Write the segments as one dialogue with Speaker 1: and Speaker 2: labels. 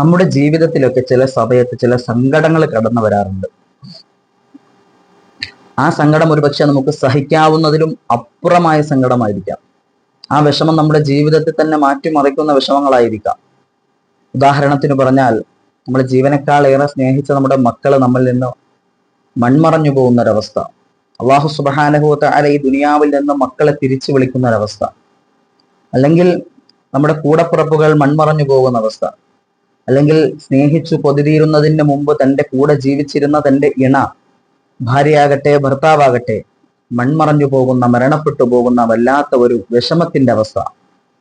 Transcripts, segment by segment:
Speaker 1: നമ്മുടെ ജീവിതത്തിലൊക്കെ ചില സമയത്ത് ചില സങ്കടങ്ങൾ കടന്നു വരാറുണ്ട്. ആ സങ്കടം ഒരുപക്ഷെ നമുക്ക് സഹിക്കാവുന്നതിലും അപ്പുറമായ സങ്കടമായിരിക്കാം. ആ വിഷമം നമ്മുടെ ജീവിതത്തിൽ തന്നെ മാറ്റിമറിക്കുന്ന വിഷമങ്ങളായിരിക്കാം. ഉദാഹരണത്തിന് പറഞ്ഞാൽ നമ്മൾ ജീവനക്കാൾ ഏറെ സ്നേഹിച്ച നമ്മുടെ മക്കൾ നമ്മളിൽ നിന്ന് മൺമറഞ്ഞു പോകുന്ന ഒരവസ്ഥ അള്ളാഹു സുബാനഹുത്ത അല ഈ ദുനിയാവിൽ നിന്ന് മക്കളെ തിരിച്ചു വിളിക്കുന്ന ഒരവസ്ഥ അല്ലെങ്കിൽ നമ്മുടെ കൂടപ്പിറപ്പുകൾ മൺമറഞ്ഞു പോകുന്ന അവസ്ഥ അല്ലെങ്കിൽ സ്നേഹിച്ചു പൊതിരിയിരുന്നതിന് മുമ്പ് തന്റെ കൂടെ ജീവിച്ചിരുന്ന തന്റെ ഇണ ഭാര്യയാകട്ടെ ഭർത്താവാകട്ടെ മൺമറഞ്ഞു പോകുന്ന മരണപ്പെട്ടു പോകുന്ന വല്ലാത്ത ഒരു വിഷമത്തിന്റെ അവസ്ഥ.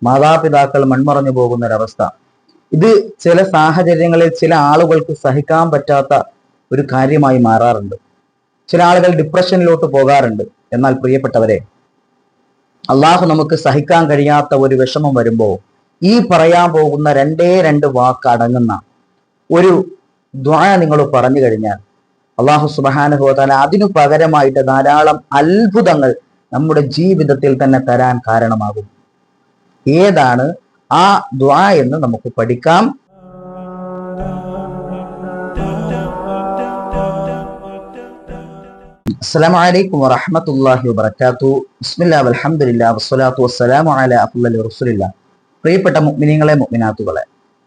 Speaker 1: മാതാപിതാക്കൾ മൺമറഞ്ഞു പോകുന്ന ഒരവസ്ഥ ഇത് ചില സാഹചര്യങ്ങളിൽ ചില ആളുകൾക്ക് സഹിക്കാൻ പറ്റാത്ത ഒരു കാര്യമായി മാറാറുണ്ട്. ചില ആളുകൾ ഡിപ്രഷനിലോട്ട് പോകാറുണ്ട്. എന്നാൽ പ്രിയപ്പെട്ടവരെ അള്ളാഹു നമുക്ക് സഹിക്കാൻ കഴിയാത്ത ഒരു വിഷമം വരുമ്പോൾ ഈ പറയാൻ പോകുന്ന രണ്ടേ രണ്ട് വാക്ക് അടങ്ങുന്ന ഒരു ദ്വാ നിങ്ങൾ പറഞ്ഞു കഴിഞ്ഞാൽ അള്ളാഹു സുബാനുഭവത്താൽ അതിനു പകരമായിട്ട് ധാരാളം അത്ഭുതങ്ങൾ നമ്മുടെ ജീവിതത്തിൽ തന്നെ തരാൻ കാരണമാകും. ഏതാണ് ആ ദ്വാ എന്ന് നമുക്ക് പഠിക്കാം. അസ്സലാമലൈക്കും അലൈക്കും വാത്തു ബിസ്മില്ലാ അലഹമുല്ലാ വസ്സലാത്തു വസ്സലാമു അലാ റസുലില്ലാ റസൂലില്ലാ പ്രിയപ്പെട്ട മുഗ്മിനിങ്ങളെ മുഗ്മിനാത്തുകളെ.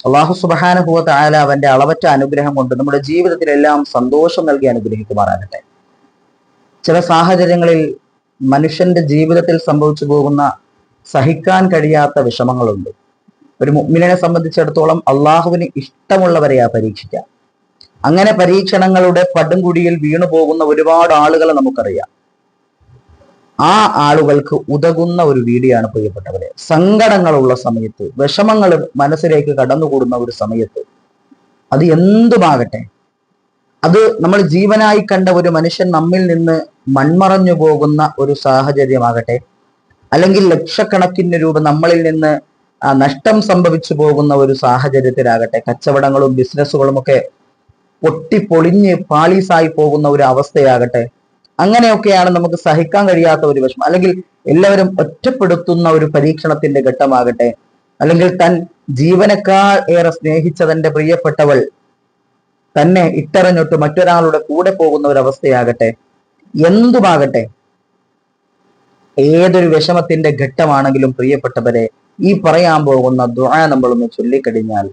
Speaker 1: അള്ളാഹു സുബ്ഹാനഹു വ തആല അവന്റെ അളവറ്റ അനുഗ്രഹം കൊണ്ട് നമ്മുടെ ജീവിതത്തിലെല്ലാം സന്തോഷം നൽകി അനുഗ്രഹിക്കുമാറാകട്ടെ. ചില സാഹചര്യങ്ങളിൽ മനുഷ്യന്റെ ജീവിതത്തിൽ സംഭവിച്ചു പോകുന്ന സഹിക്കാൻ കഴിയാത്ത വിഷമങ്ങളുണ്ട്. ഒരു മുഗ്മിനെ സംബന്ധിച്ചിടത്തോളം അള്ളാഹുവിന് ഇഷ്ടമുള്ളവരെയാ പരീക്ഷിക്കാം. അങ്ങനെ പരീക്ഷണങ്ങളുടെ പടുംകുടിയിൽ വീണു പോകുന്ന ഒരുപാട് ആളുകളെ നമുക്കറിയാം. ആ ആളുകൾക്ക് ഉതകുന്ന ഒരു വീഡിയോയാണ് പ്രിയപ്പെട്ടവരെ. സങ്കടങ്ങളുള്ള സമയത്ത് വിഷമങ്ങൾ മനസ്സിലേക്ക് കടന്നുകൂടുന്ന ഒരു സമയത്ത് അത് എന്തുമാകട്ടെ? അത് നമ്മൾ ജീവനായി കണ്ട ഒരു മനുഷ്യൻ നമ്മിൽ നിന്ന് മൺമറഞ്ഞു പോകുന്ന ഒരു സാഹചര്യമാകട്ടെ അല്ലെങ്കിൽ ലക്ഷക്കണക്കിന് രൂപ നമ്മളിൽ നിന്ന് നഷ്ടം സംഭവിച്ചു പോകുന്ന ഒരു സാഹചര്യത്തിലാകട്ടെ കച്ചവടങ്ങളും ബിസിനസ്സുകളും ഒക്കെ പൊട്ടിപ്പൊളിഞ്ഞ് പാളീസായി പോകുന്ന ഒരു അവസ്ഥയാകട്ടെ അങ്ങനെയൊക്കെയാണ് നമുക്ക് സഹിക്കാൻ കഴിയാത്ത ഒരു വിഷമം. അല്ലെങ്കിൽ എല്ലാവരും ഒറ്റപ്പെടുത്തുന്ന ഒരു പരീക്ഷണത്തിന്റെ ഘട്ടമാകട്ടെ. അല്ലെങ്കിൽ തൻ ജീവനക്കാർ ഏറെ സ്നേഹിച്ച തന്റെ പ്രിയപ്പെട്ടവൾ തന്നെ ഇട്ടറിഞ്ഞിട്ട് മറ്റൊരാളുടെ കൂടെ പോകുന്ന ഒരു അവസ്ഥയാകട്ടെ. എന്തുമാകട്ടെ ഏതൊരു വിഷമത്തിന്റെ ഘട്ടമാണെങ്കിലും പ്രിയപ്പെട്ടവരെ ഈ പറയാൻ പോകുന്ന ദുആ നമ്മളൊന്ന് ചൊല്ലിക്കഴിഞ്ഞാൽ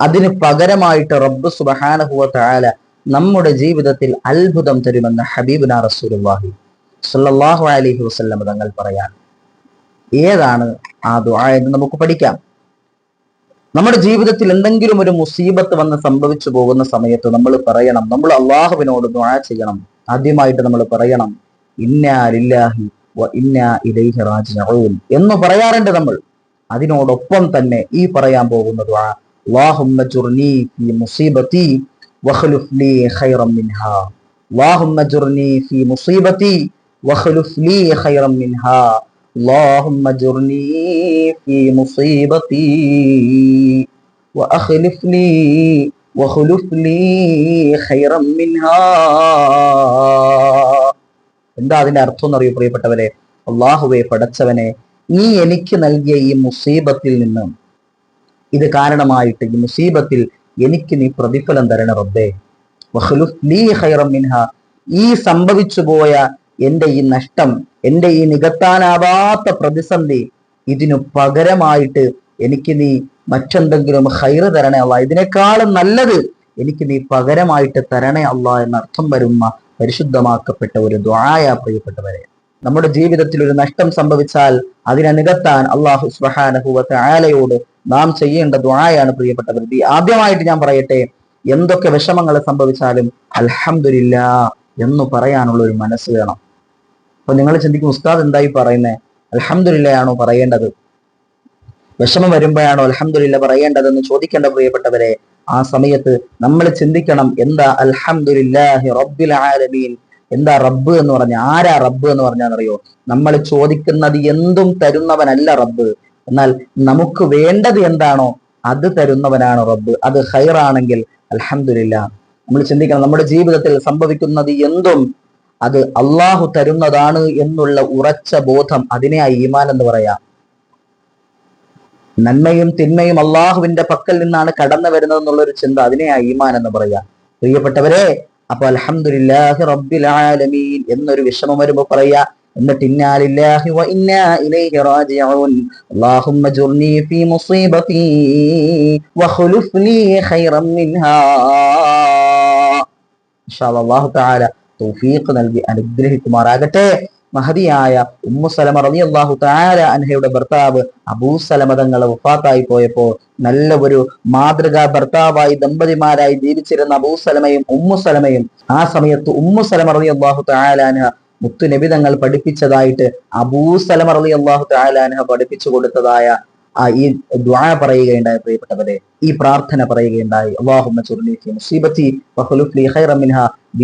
Speaker 1: അതിന് പകരമായിട്ട് റബ്ബ് സുബഹാനഹുവ തആല നമ്മുടെ ജീവിതത്തിൽ അത്ഭുതം തരുമെന്ന് ഹബീബുന റസൂലുള്ളാഹി സല്ലല്ലാഹു അലൈഹി വസല്ലം തങ്ങൾ പറയാൻ. ഏതാണ് ആ ദുആ എന്ന് നമുക്ക് പഠിക്കാം. നമ്മുടെ ജീവിതത്തിൽ എന്തെങ്കിലും ഒരു മുസീബത്ത് വന്ന് സംഭവിച്ചു പോകുന്ന സമയത്ത് നമ്മൾ പറയണം നമ്മൾ അള്ളാഹുവിനോട് ദുആ ചെയ്യണം. ആദ്യമായിട്ട് നമ്മൾ പറയണം ഇന്നാ ലില്ലാഹി വ ഇന്നാ ഇലൈഹി റാജിഊൻ എന്ന് പറയാറുണ്ട് നമ്മൾ. അതിനോടൊപ്പം തന്നെ ഈ പറയാൻ പോകുന്ന ദുആ അള്ളാഹുമ്മ ജുർനീ ഫീ മുസീബത്തി واخلف لي خيرا منها اللهم اجرني في مصيبتي واخلف لي خيرا منها اللهم اجرني في مصيبتي واخلف لي واخلف لي خيرا منها എന്താ അതിന്റെ അർത്ഥം എന്നറിയോ പ്രിയപ്പെട്ടവരെ അള്ളാഹുവെ പടച്ചവനെ നീ എനിക്ക് നൽകിയ ഈ മുസീബത്തിൽ നിന്നും ഇത് കാരണമായിട്ട് ഈ മുസീബത്തിൽ എനിക്ക് നീ പ്രതിഫലം തരണ റബ്ബേ. ലീ മിൻഹ. ഈ സംഭവിച്ചു പോയ എന്റെ ഈ നഷ്ടം എന്റെ ഈ നികത്താനാവാത്ത പ്രതിസന്ധി ഇതിനു പകരമായിട്ട് എനിക്ക് നീ മറ്റെന്തെങ്കിലും ഹൈറ് തരണേ അല്ല ഇതിനേക്കാളും നല്ലത് എനിക്ക് നീ പകരമായിട്ട് തരണേ അല്ല എന്നർത്ഥം വരുന്ന പരിശുദ്ധമാക്കപ്പെട്ട ഒരു ദ്വായ പ്രിയപ്പെട്ടവരെ. നമ്മുടെ ജീവിതത്തിൽ ഒരു നഷ്ടം സംഭവിച്ചാൽ അതിനെ നികത്താൻ അള്ളാഹു സുബഹാനഹുവത്തെ ആലയോട് നാം ചെയ്യേണ്ട ദ്വായാണ് പ്രിയപ്പെട്ടവർ ആദ്യമായിട്ട് ഞാൻ പറയട്ടെ എന്തൊക്കെ വിഷമങ്ങൾ സംഭവിച്ചാലും അലഹമില്ല എന്ന് പറയാനുള്ള ഒരു മനസ്സ് വേണം. അപ്പൊ നിങ്ങൾ ചിന്തിക്കും ഉസ്താദ് എന്തായി പറയുന്നത് അൽഹംദുലില്ലയാണോ പറയേണ്ടത്? വിഷമം വരുമ്പോഴാണോ അൽഹംദുലില്ല പറയേണ്ടതെന്ന് ചോദിക്കേണ്ട പ്രിയപ്പെട്ടവരെ ആ സമയത്ത് നമ്മൾ ചിന്തിക്കണം എന്താ അൽഹംദുലില്ലാഹി റബ്ബിൽ ആലമീൻ? എന്താ റബ്ബ് എന്ന് പറഞ്ഞ ആരാ റബ്ബ് എന്ന് പറഞ്ഞാൽ അറിയോ? നമ്മൾ ചോദിക്കുന്നത് എന്തും തരുന്നവനല്ല റബ്ബ്. എന്നാൽ നമുക്ക് വേണ്ടത് എന്താണോ അത് തരുന്നവനാണ് റബ്ബ്. അത് ഹൈറാണെങ്കിൽ അലഹമില്ല നമ്മൾ ചിന്തിക്കണം നമ്മുടെ ജീവിതത്തിൽ സംഭവിക്കുന്നത് എന്തും അത് അള്ളാഹു തരുന്നതാണ് എന്നുള്ള ഉറച്ച ബോധം അതിനെ ആ ഈമാൻ എന്ന് പറയാം. നന്മയും തിന്മയും അള്ളാഹുവിന്റെ പക്കൽ നിന്നാണ് കടന്നു വരുന്നത് എന്നുള്ളൊരു ചിന്ത അതിനെ ആ ഈമാൻ എന്ന് പറയാ. പ്രിയപ്പെട്ടവരെ അപ്പൊ അൽഹംദുലില്ലാഹി റബ്ബിൽ ആലമീൻ എന്നൊരു വിഷമം വരുമ്പോ പറയാ എന്നിട്ട് ഇന്നാലില്ലാഹി വ ഇന്നാ ഇലൈഹി റാജിഊൻ അല്ലാഹുമ്മ ജുർനി ഫീ മുസീബതി വഖ്ലുഫ് ലീ ഖൈറൻ മിൻഹാ ഇൻഷാ അല്ലാഹു തആല തൗഫീഖ് നൽകി അനുഗ്രഹിക്കുമാറാകട്ടെ. മഹതിയായ ഉമ്മു സലമ അള്ളാഹു താര അൻഹയുടെ ഭർത്താവ് അബൂ സലമ തങ്ങളെ വഫാത്തായി പോയപ്പോൾ നല്ല ഒരു മാതൃകാ ഭർത്താവായി ദമ്പതിമാരായി ജീവിച്ചിരുന്ന അബൂ സലമയും ഉമ്മു സലമയും ആ സമയത്ത് ഉമ്മു സലമ റളിയല്ലാഹു താര അൻഹ മുത്തു നബി തങ്ങൾ പഠിപ്പിച്ചതായിട്ട് അബൂ സലമ റളിയല്ലാഹു തആല താലാനഹ പഠിപ്പിച്ചു കൊടുത്തതായ ആ ഈ ദ്വാ പറയുകയുണ്ടായി പ്രിയപ്പെട്ടവരെ. ഈ പ്രാർത്ഥന പറയുകയുണ്ടായി.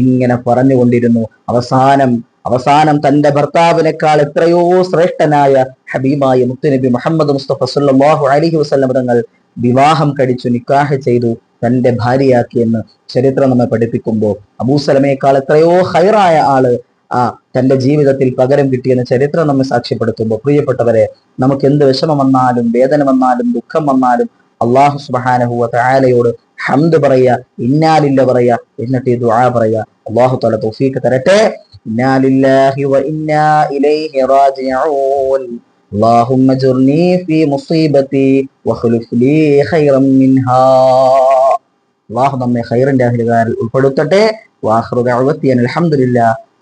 Speaker 1: ഇങ്ങനെ പറഞ്ഞുകൊണ്ടിരുന്നു. അവസാനം അവസാനം തന്റെ ഭർത്താവിനേക്കാൾ എത്രയോ ശ്രേഷ്ഠനായ ഹബീബായ മുത്തുനബി മുഹമ്മദ് മുസ്തഫ സല്ലല്ലാഹു അലൈഹി വസ്ലം തങ്ങൾ വിവാഹം കഴിച്ചു നിക്കാഹ് ചെയ്തു തന്റെ ഭാര്യയാക്കിയെന്ന് ചരിത്രം നമ്മെ പഠിപ്പിക്കുമ്പോൾ. അബൂസലമയേക്കാൾ എത്രയോ ഹൈറായ ആൾ ആ തന്റെ ജീവിതത്തിൽ പകരം കിട്ടിയെന്ന് ചരിത്രം നമ്മെ സാക്ഷ്യപ്പെടുത്തുമ്പോൾ പ്രിയപ്പെട്ടവരെ നമുക്ക് എന്ത് വിഷമം വന്നാലും വേദന വന്നാലും ദുഃഖം വന്നാലും അള്ളാഹു സുബാനഹുവ തആലയോട് ഹംദ് പറയാ ഇന്നാലില്ല പറയാ എന്നിട്ട് ഈ ദുആ പറയാ അള്ളാഹു തആല തൗഫീഖ് തരട്ടെ ഇന്നാലില്ലാഹി വ ഇന്നാ ഇലൈഹി റാജിഊൻ اللهم اجرني في مصيبتي واخلف لي خيرا منها അള്ളാഹു നമ്മെ ഖൈറിന്റെ അഹിലുകാരിൽ ഉൾപ്പെടുത്തട്ടെ വാഹ്റു ദഅവത്തി അനിൽ